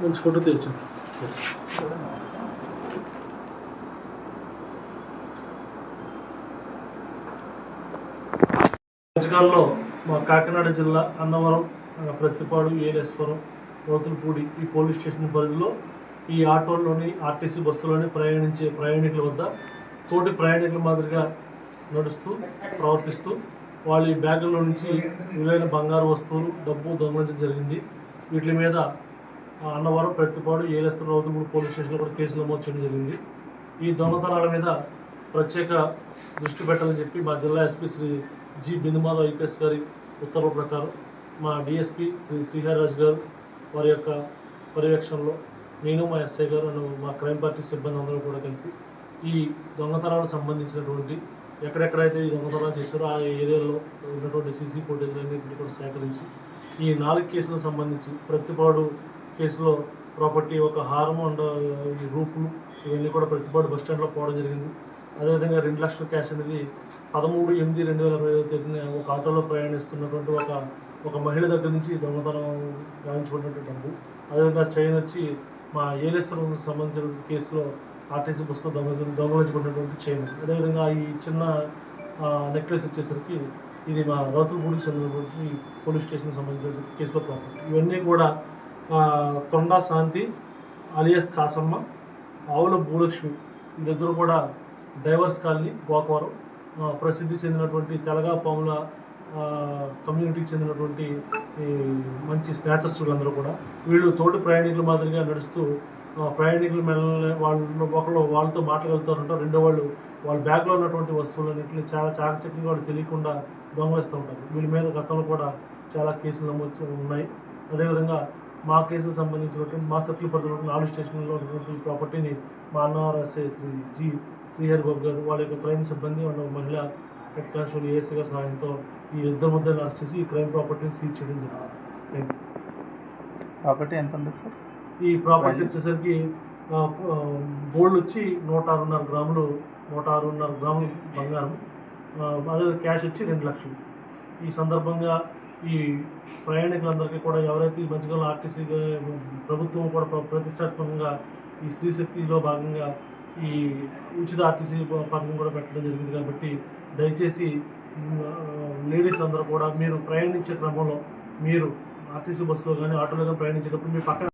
మంచి ఫోటో తెచ్చు మధ్యకాలంలో మా కాకినాడ జిల్లా అన్నవరం ఆ, ప్రత్తిపాడు ఏలేశ్వరం రోతులపూడి ఈ పోలీస్ స్టేషన్ పరిధిలో ఈ ఆటోల్లోని ఆర్టీసీ బస్సులోని ప్రయాణించే ప్రయాణికుల వద్ద తోటి ప్రయాణికుల మాదిరిగా నడుస్తూ ప్రవర్తిస్తూ వాళ్ళ ఈ బ్యాగుల్లో నుంచి విలువైన బంగారు వస్తువులు డబ్బు దొంగలించడం జరిగింది. వీటి మీద అన్నవరం ప్రతిపాడు ఏలేశ్వరం రౌతులపూడి పోలీస్ స్టేషన్లో కూడా కేసులు నమోదు చేయడం జరిగింది. ఈ దొంగతనాల మీద ప్రత్యేక దృష్టి పెట్టాలని చెప్పి మా జిల్లా SP Shri G. Bindumadhav IPS గారి ఉత్తర్వుల ప్రకారం మా డిఎస్పీ శ్రీ శ్రీహరిరాజు గారు వారి యొక్క పర్యవేక్షణలో నేను మా ఎస్ఐ గారు మా క్రైమ్ పార్టీ సిబ్బంది అందరూ కూడా కలిపి ఈ దొంగతనాలకు సంబంధించినటువంటి ఎక్కడెక్కడైతే ఈ దొంగతనాలు చేశారో ఆ ఏరియాలో ఉన్నటువంటి సీసీ ఫుటేజ్ అన్నింటినీ కూడా సేకరించి ఈ నాలుగు కేసులకు సంబంధించి ప్రతిపాడు కేసులో ప్రాపర్టీ ఒక హారం అండ్ ఈ రూపులు ఇవన్నీ కూడా ప్రతిపాడు బస్ స్టాండ్లో పోవడం జరిగింది. అదేవిధంగా రెండు లక్షల క్యాష్ అనేది పదమూడు ఎనిమిది రెండు వేల ఇరవై ఐదు తేదీన ఒక ఆటోలో ప్రయాణిస్తున్నటువంటి ఒక ఒక మహిళ దగ్గర నుంచి దొంగతనం గావించుకున్నటువంటి డబ్బు. అదేవిధంగా చైన్ వచ్చి మా ఏలేశ్వరం సంబంధించిన కేసులో ఆర్టీసీ బస్సులో దొంగ దొంగలించబడినటువంటి చైన్ అదేవిధంగా ఈ చిన్న నెక్లెస్ వచ్చేసరికి ఇది మా రౌతులపూడికి చెందినటువంటి పోలీస్ స్టేషన్కి సంబంధించిన కేసులో ప్రాపర్టీ ఇవన్నీ కూడా తొండా శాంతి అలియస్ కాసమ్మ ఆవుల భూలక్ష్మి వీళ్ళిద్దరూ కూడా డైవర్స్ కాలనీ గోకవరం ప్రసిద్ధి చెందినటువంటి తెలగా పాముల కమ్యూనిటీకి చెందినటువంటి ఈ మంచి స్నాచర్స్ వీళ్ళందరూ కూడా వీళ్ళు తోటి ప్రయాణికుల మాదిరిగా నడుస్తూ ప్రయాణికుల మెల్ల వాళ్ళు ఒకళ్ళు వాళ్ళతో మాట్లాడుతుంటారు రెండో వాళ్ళు వాళ్ళ బ్యాగ్లో ఉన్నటువంటి వస్తువులన్నింటినీ చాలా చాకచక్యంగా వాళ్ళు తెలియకుండా దొంగలిస్తూ ఉంటారు. వీళ్ళ మీద గతంలో కూడా చాలా కేసులు నమోదు ఉన్నాయి. అదేవిధంగా మా కేసుకు సంబంధించినటువంటి మా సర్కిల్ పరిధిలో నాలుగు స్టేషన్లో ఉన్నటువంటి ప్రాపర్టీని మా అన్నవరం ఎస్ఐ శ్రీ జి శ్రీహరి బాబు గారు వాళ్ళ యొక్క క్రైమ్ సిబ్బంది వాళ్ళ మహిళ హెడ్ కానిస్టేబుల్ ఏఎస్ఐ గారి సహాయంతో ఈ ఇద్దరు ముద్దలు అరెస్ట్ చేసి ఈ క్రైమ్ ప్రాపర్టీని సీజ్ చేయడం జరిగింది. థ్యాంక్ యూ ప్రాపర్టీ ఎంత ఉంటుంది సార్? ఈ ప్రాపర్టీ. వచ్చేసరికి గోల్డ్ వచ్చి నూట ఆరున్నర గ్రాములు నూట ఆరున్నర గ్రాములు బంగారం అదే క్యాష్ వచ్చి రెండు లక్షలు ఈ సందర్భంగా ఈ ప్రయాణికులందరికీ కూడా ఎవరైతే ఈ మధ్యకాలంలో ఆర్టీసీ ప్రభుత్వం కూడా ప్ర- ప్రతిష్టాత్మకంగా ఈ స్త్రీ శక్తిలో భాగంగా ఈ ఉచిత ఆర్టీసీ పథకం కూడా పెట్టడం జరిగింది కాబట్టి దయచేసి లేడీస్ అందరూ కూడా మీరు ప్రయాణించే క్రమంలో మీరు ఆర్టీసీ బస్సులో కానీ ఆటోలో కానీ ప్రయాణించేటప్పుడు మీ పక్కన